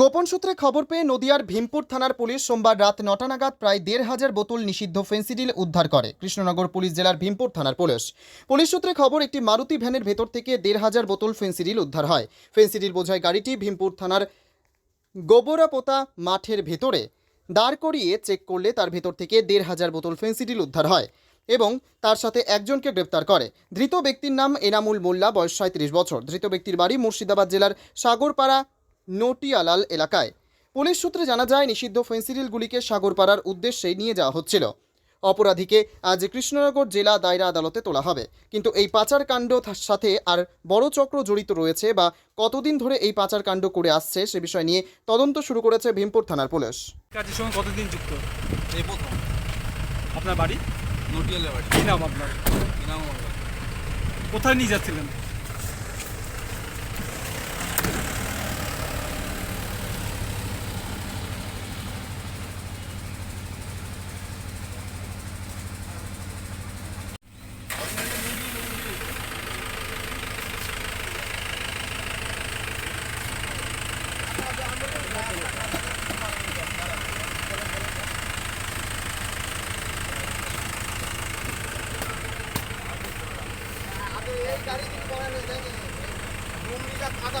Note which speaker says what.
Speaker 1: গোপন সূত্রে খবর পেয়ে নদিয়ার ভীমপুর থানার পুলিশ সোমবার রাত নটা নাগাদ প্রায় দেড় হাজার বোতল নিষিদ্ধ ফেন্সিডিল উদ্ধার করে। কৃষ্ণনগর পুলিশ জেলার ভীমপুর থানার পুলিশ। পুলিশ সূত্রে খবর, একটি মারুতি ভ্যানের ভেতর থেকে দেড় হাজার বোতল ফেন্সিডিল উদ্ধার হয়। ফেন্সিডিল বোঝায় গাড়িটি ভীমপুর থানার গোবরাপোতা মাঠের ভেতরে দাঁড় করিয়ে চেক করলে তার ভেতর থেকে দেড় হাজার বোতল ফেন্সিডিল উদ্ধার হয় এবং তার সাথে একজনকে গ্রেপ্তার করে। ধৃত ব্যক্তির নাম এনামুল মোল্লা, বয়স সাঁত্রিশ বছর। ধৃত ব্যক্তির বাড়ি মুর্শিদাবাদ জেলার সাগরপাড়া নটিয়ালাল এলাকায়। পুলিশ সূত্রে জানা যায় নিষিদ্ধ ফেন্সিডিলগুলিকে সাগরপাড়ার উদ্দেশ্যে নিয়ে যাওয়া হচ্ছিল। অপরাধীকে আজ কৃষ্ণনগর জেলা দায়রা আদালতে তোলা হবে। কিন্তু এই পাচার কাণ্ড সাথে আর বড় চক্র জড়িত রয়েছে বা কতদিন ধরে এই পাচার কাণ্ড করে আসছে সে বিষয় নিয়ে তদন্ত শুরু করেছে ভীমপুর থানার পুলিশ।
Speaker 2: কাজের সঙ্গে কতদিন যুক্ত?
Speaker 3: এই প্রথম।
Speaker 2: আপনার বাড়ি?
Speaker 3: নটিয়ালে বাড়ি।
Speaker 2: কি নাম আপনার?
Speaker 3: ইনাম
Speaker 2: কোথায় নিয়ে যাচ্ছিলেন? গাড়ি কিন্তু পড়ে নেই তাই না ডুমরিটা কাদা